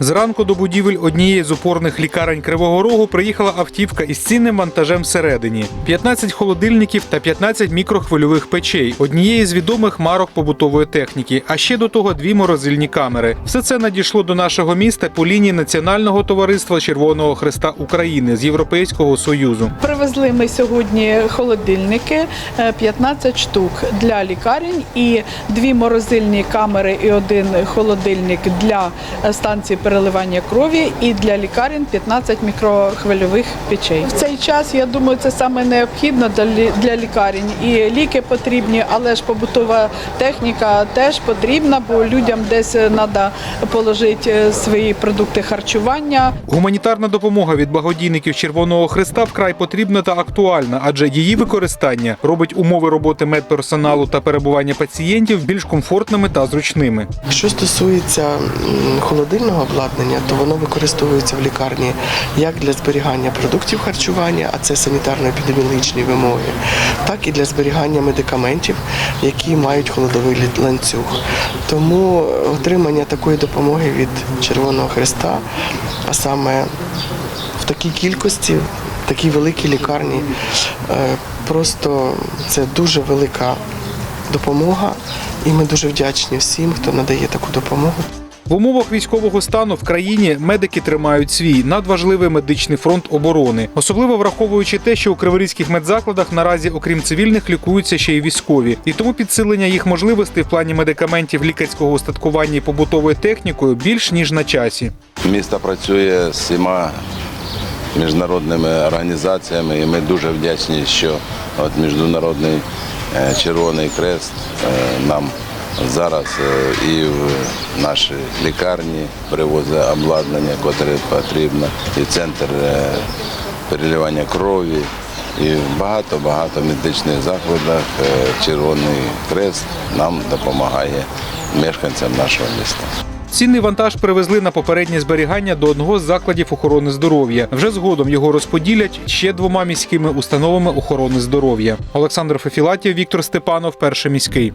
Зранку до будівель однієї з опорних лікарень Кривого Рогу приїхала автівка із цінним вантажем всередині: 15 холодильників та 15 мікрохвильових печей, однієї з відомих марок побутової техніки, а ще до того дві морозильні камери. Все це надійшло до нашого міста по лінії Національного товариства Червоного Христа України з Європейського Союзу. Привезли ми сьогодні холодильники е, 15 штук для лікарень і дві морозильні камери і один холодильник для е, станції переливання крові і для лікарень 15 мікрохвильових печей. В цей час я думаю, це саме необхідно для лі- для лікарень. І ліки потрібні, але ж побутова техніка теж потрібна, бо людям десь треба положити е, свої продукти харчування. Гуманітарна допомога від благодійників Червоного Христа вкрай потрібна та актуальна, адже її використання робить умови роботи медперсоналу та перебування пацієнтів більш комфортними та зручними. Що стосується холодильного обладнання, то воно використовується в лікарні як для зберігання продуктів харчування, а це санітарно-епідеміологічні вимоги, так і для зберігання медикаментів, які мають холодовий ланцюг. Тому отримання такої допомоги від Червоного Христа, а саме в такій кількості, в такій великій лікарні, е, просто це дуже велика допомога, і ми дуже вдячні всім, хто надає таку допомогу. В умовах військового стану в країні медики тримають свій надважливий медичний фронт оборони, особливо враховуючи те, що у криворізьких медзакладах наразі, окрім цивільних, лікуються ще й військові, і тому підсилення їх можливостей в плані медикаментів, лікарського устаткування і побутовою технікою більш ніж на часі. Місто працює з всіма міжнародними організаціями, і ми дуже вдячні, що от Міжнародний е, Червоний Крест е, нам зараз е, і в наші лікарні привозить обладнання, яке потрібно, і центр е, переливання крові. І багато-багато медичних закладах е, Червоний Крест нам допомагає мешканцям нашого міста. Цінний вантаж привезли на попереднє зберігання до одного з закладів охорони здоров'я. Вже згодом його розподілять ще двома міськими установами охорони здоров'я. Олександр Фефілатів, Віктор Степанов, перший міський.